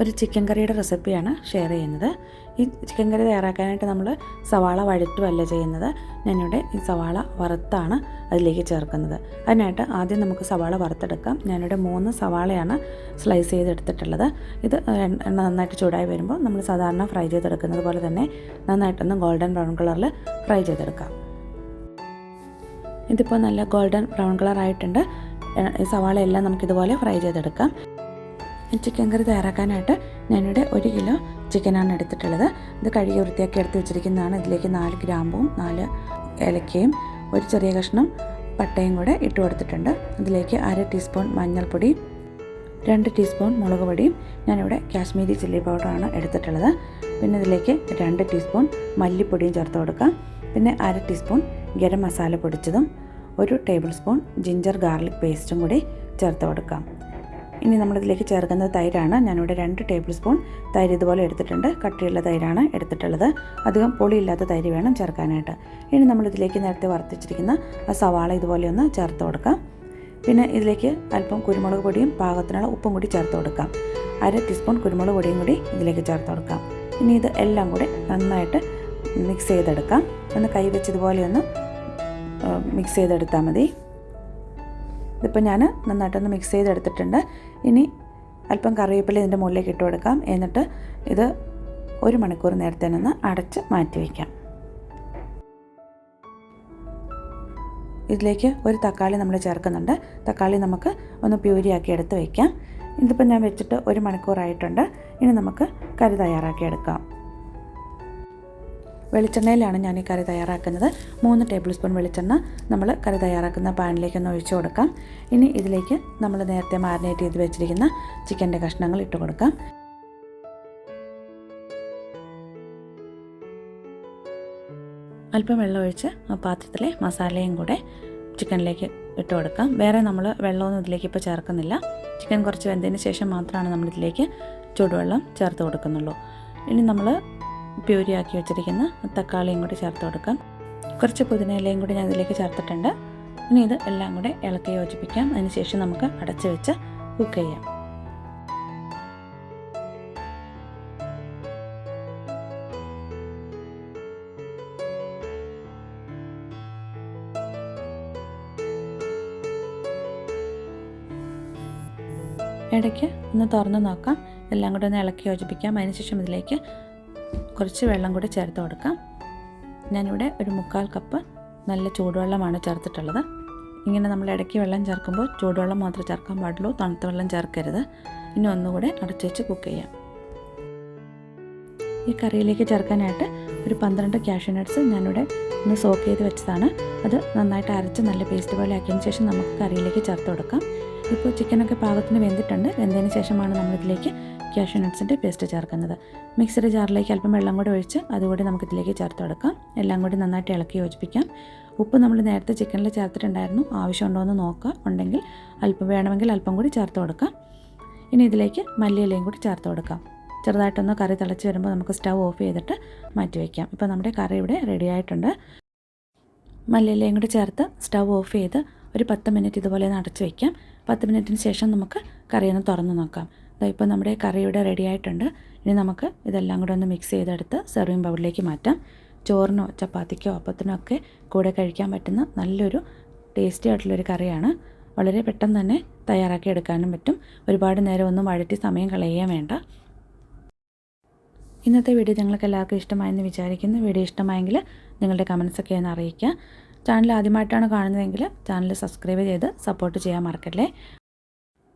ഒരു ചിക്കൻ കറിയുടെ റെസിപ്പിയാണ് ഷെയർ ചെയ്യുന്നത്. ഈ ചിക്കൻ കറി തയ്യാറാക്കാനായിട്ട് നമ്മൾ സവാള വഴറ്റുമല്ല ചെയ്യുന്നത്. ഞാനിവിടെ ഈ സവാള വറുത്താണ് അതിലേക്ക് ചേർക്കുന്നത്. അതിനായിട്ട് ആദ്യം നമുക്ക് സവാള വറുത്തെടുക്കാം. ഞാനിവിടെ മൂന്ന് സവാളയാണ് സ്ലൈസ് ചെയ്തെടുത്തിട്ടുള്ളത്. ഇത് എണ്ണ നന്നായിട്ട് ചൂടായി വരുമ്പോൾ നമ്മൾ സാധാരണ ഫ്രൈ ചെയ്തെടുക്കുന്നത് പോലെ തന്നെ നന്നായിട്ടൊന്ന് ഗോൾഡൻ ബ്രൗൺ കളറിൽ ഫ്രൈ ചെയ്തെടുക്കാം. ഇതിപ്പോൾ നല്ല ഗോൾഡൻ ബ്രൗൺ കളർ ആയിട്ടുണ്ട്. സവാളയെല്ലാം നമുക്കിതുപോലെ ഫ്രൈ ചെയ്തെടുക്കാം. ചിക്കൻ കറി തയ്യാറാക്കാനായിട്ട് ഞാനിവിടെ ഒരു കിലോ ചിക്കനാണ് എടുത്തിട്ടുള്ളത്. ഇത് കഴുകി വൃത്തിയാക്കി എടുത്ത് വെച്ചിരിക്കുന്നതാണ്. ഇതിലേക്ക് നാല് ഗ്രാമ്പും നാല് ഏലക്കയും ഒരു ചെറിയ കഷ്ണം പട്ടയും കൂടെ ഇട്ട് കൊടുത്തിട്ടുണ്ട്. ഇതിലേക്ക് അര ടീസ്പൂൺ മഞ്ഞൾപ്പൊടി രണ്ട് ടീസ്പൂൺ മുളക് പൊടിയും ഞാനിവിടെ കാശ്മീരി ചില്ലി പൗഡറാണ് എടുത്തിട്ടുള്ളത്. പിന്നെ ഇതിലേക്ക് രണ്ട് ടീസ്പൂൺ മല്ലിപ്പൊടിയും ചേർത്ത് കൊടുക്കാം. പിന്നെ അര ടീസ്പൂൺ ഗരം മസാല പൊടിച്ചതും ഒരു ടേബിൾ സ്പൂൺ ജിഞ്ചർ ഗാർലിക് പേസ്റ്റും കൂടി ചേർത്ത് കൊടുക്കാം. ഇനി നമ്മളിതിലേക്ക് ചേർക്കുന്നത് തൈരാണ്. ഞാനിവിടെ രണ്ട് ടേബിൾ സ്പൂൺ തൈര് ഇതുപോലെ എടുത്തിട്ടുണ്ട്. കട്ടിയുള്ള തൈരാണ് എടുത്തിട്ടുള്ളത്. അധികം പൊളിയില്ലാത്ത തൈര് വേണം ചേർക്കാനായിട്ട്. ഇനി നമ്മളിതിലേക്ക് നേരത്തെ വറുത്തിച്ചിരിക്കുന്ന ആ സവാള ഇതുപോലെ ഒന്ന് ചേർത്ത് കൊടുക്കാം. പിന്നെ ഇതിലേക്ക് അല്പം കുരുമുളക് പൊടിയും പാകത്തിനുള്ള ഉപ്പും കൂടി ചേർത്ത് കൊടുക്കാം. അര ടീസ്പൂൺ കുരുമുളക് പൊടിയും കൂടി ഇതിലേക്ക് ചേർത്ത് കൊടുക്കാം. ഇനി ഇത് എല്ലാം കൂടി നന്നായിട്ട് മിക്സ് ചെയ്തെടുക്കാം. ഒന്ന് കൈ വെച്ച് ഇതുപോലെ ഒന്ന് മിക്സ് ചെയ്തെടുത്താൽ മതി. ഇതിപ്പോൾ ഞാൻ നന്നായിട്ടൊന്ന് മിക്സ് ചെയ്തെടുത്തിട്ടുണ്ട്. ഇനി അല്പം കറിവേപ്പില ഇതിന്റെ മുകളിലേക്ക് ഇട്ട് കൊടുക്കാം. എന്നിട്ട് ഇത് ഒരു മണിക്കൂർ നേരത്തെ ഒന്ന് അടച്ച് മാറ്റി വയ്ക്കാം. ഇതിലേക്ക് ഒരു തക്കാളി നമ്മൾ ചേർക്കുന്നുണ്ട്. തക്കാളി നമുക്ക് ഒന്ന് പ്യൂരിയാക്കി എടുത്ത് വയ്ക്കാം. ഇതിപ്പോൾ ഞാൻ വെച്ചിട്ട് ഒരു മണിക്കൂറായിട്ടുണ്ട്. ഇനി നമുക്ക് കറി തയ്യാറാക്കി എടുക്കാം. വെളിച്ചെണ്ണയിലാണ് ഞാൻ ഈ കറി തയ്യാറാക്കുന്നത്. മൂന്ന് ടേബിൾ സ്പൂൺ വെളിച്ചെണ്ണ നമ്മൾ കറി തയ്യാറാക്കുന്ന പാനിലേക്ക് ഒന്ന് ഒഴിച്ചു കൊടുക്കാം. ഇനി ഇതിലേക്ക് നമ്മൾ നേരത്തെ മാരിനേറ്റ് ചെയ്ത് വെച്ചിരിക്കുന്ന ചിക്കന്റെ കഷ്ണങ്ങൾ ഇട്ട് കൊടുക്കാം. അല്പം വെള്ളം ഒഴിച്ച് പാത്രത്തിലെ മസാലയും കൂടെ ചിക്കനിലേക്ക് ഇട്ട് കൊടുക്കാം. വേറെ നമ്മൾ വെള്ളമൊന്നും ഇതിലേക്ക് ഇപ്പോൾ ചേർക്കുന്നില്ല. ചിക്കൻ കുറച്ച് വെന്തതിന് ശേഷം മാത്രമാണ് നമ്മളിതിലേക്ക് ചൂടുവെള്ളം ചേർത്ത് കൊടുക്കുന്നുള്ളൂ. ഇനി നമ്മൾ പ്യൂരിയാക്കി വെച്ചിരിക്കുന്ന തക്കാളിയും കൂടി ചേർത്ത് കൊടുക്കാം. കുറച്ച് പുതിനയിലയും കൂടി ഞാൻ ഇതിലേക്ക് ചേർത്തിട്ടുണ്ട്. ഇനി ഇത് എല്ലാം കൂടെ ഇളക്കി യോജിപ്പിക്കാം. അതിനുശേഷം നമുക്ക് അടച്ച് വെച്ച് കുക്ക് ചെയ്യാം. ഇടയ്ക്ക് ഒന്ന് തുറന്ന് നോക്കാം. എല്ലാം കൂടെ ഒന്ന് ഇളക്കി യോജിപ്പിക്കാം. അതിനുശേഷം ഇതിലേക്ക് കുറച്ച് വെള്ളം കൂടി ചേർത്ത് കൊടുക്കാം. ഞാനിവിടെ ഒരു മുക്കാൽ കപ്പ് നല്ല ചൂടുവെള്ളമാണ് ചേർത്തിട്ടുള്ളത്. ഇങ്ങനെ നമ്മൾ ഇടയ്ക്ക് വെള്ളം ചേർക്കുമ്പോൾ ചൂടുവെള്ളം മാത്രം ചേർക്കാൻ പാടുള്ളൂ തണുത്ത വെള്ളം ചേർക്കരുത്. ഇനി ഒന്നുകൂടെ അടച്ചു വെച്ച് കുക്ക് ചെയ്യാം. ഈ കറിയിലേക്ക് ചേർക്കാനായിട്ട് ഒരു പന്ത്രണ്ട് ക്യാഷ്യൂ നട്ട്സ് ഞാനിവിടെ ഒന്ന് സോക്ക് ചെയ്ത് വെച്ചതാണ്. അത് നന്നായിട്ട് അരച്ച് നല്ല പേസ്റ്റ് പോലെ ആക്കിയതിന് ശേഷം നമുക്ക് കറിയിലേക്ക് ചേർത്ത് കൊടുക്കാം. ഇപ്പോൾ ചിക്കനൊക്കെ പാകത്തിന് വെന്തിട്ടുണ്ട്. വെന്തതിന് ശേഷമാണ് നമ്മളിതിലേക്ക് കാഷ്യൂ നട്ട്സിന്റെ പേസ്റ്റ് ചേർക്കുന്നത്. മിക്സിയുടെ ജാറിലേക്ക് അല്പം വെള്ളം കൂടി ഒഴിച്ച് അതുകൂടി നമുക്ക് ഇതിലേക്ക് ചേർത്ത് കൊടുക്കാം. എല്ലാം കൂടി നന്നായിട്ട് ഇളക്കി യോജിപ്പിക്കാം. ഉപ്പ് നമ്മൾ നേരത്തെ ചിക്കനിൽ ചേർത്തിട്ടുണ്ടായിരുന്നു. ആവശ്യമുണ്ടോ എന്ന് നോക്കുക ഉണ്ടെങ്കിൽ അല്പം വേണമെങ്കിൽ അല്പം കൂടി ചേർത്ത് കൊടുക്കാം. ഇനി ഇതിലേക്ക് മല്ലിയിലയും കൂടി ചേർത്ത് കൊടുക്കാം. ചെറുതായിട്ടൊന്ന് കറി തിളച്ച് വരുമ്പോൾ നമുക്ക് സ്റ്റവ് ഓഫ് ചെയ്തിട്ട് മാറ്റി വയ്ക്കാം. ഇപ്പോൾ നമ്മുടെ കറി ഇവിടെ റെഡി ആയിട്ടുണ്ട്. മല്ലിയിലയും കൂടി ചേർത്ത് സ്റ്റവ് ഓഫ് ചെയ്ത് ഒരു പത്ത് മിനിറ്റ് ഇതുപോലെ ഒന്ന് അടച്ച് വയ്ക്കാം. പത്ത് മിനിറ്റിന് ശേഷം നമുക്ക് കറിയൊന്ന് തുറന്ന് നോക്കാം. ഇപ്പോൾ നമ്മുടെ കറി ഇവിടെ റെഡി ആയിട്ടുണ്ട്. ഇനി നമുക്ക് ഇതെല്ലാം കൂടെ ഒന്ന് മിക്സ് ചെയ്തെടുത്ത് സെർവിങ് ബൗളിലേക്ക് മാറ്റാം. ചോറിനോ ചപ്പാത്തിക്കോ അപ്പത്തിനോ ഒക്കെ കൂടെ കഴിക്കാൻ പറ്റുന്ന നല്ലൊരു ടേസ്റ്റി ആയിട്ടുള്ളൊരു കറിയാണ്. വളരെ പെട്ടെന്ന് തന്നെ തയ്യാറാക്കി എടുക്കാനും പറ്റും. ഒരുപാട് നേരം ഒന്നും വഴറ്റി സമയം കളയുകയും വേണ്ട. ഇന്നത്തെ വീഡിയോ നിങ്ങൾക്ക് എല്ലാവർക്കും ഇഷ്ടമായെന്ന് വിചാരിക്കുന്നു. വീഡിയോ ഇഷ്ടമായെങ്കിൽ നിങ്ങളുടെ കമൻസൊക്കെ ഒന്ന് അറിയിക്കുക. ചാനൽ ആദ്യമായിട്ടാണ് കാണുന്നതെങ്കിൽ ചാനൽ സബ്സ്ക്രൈബ് ചെയ്ത് സപ്പോർട്ട് ചെയ്യാൻ മറക്കല്ലേ?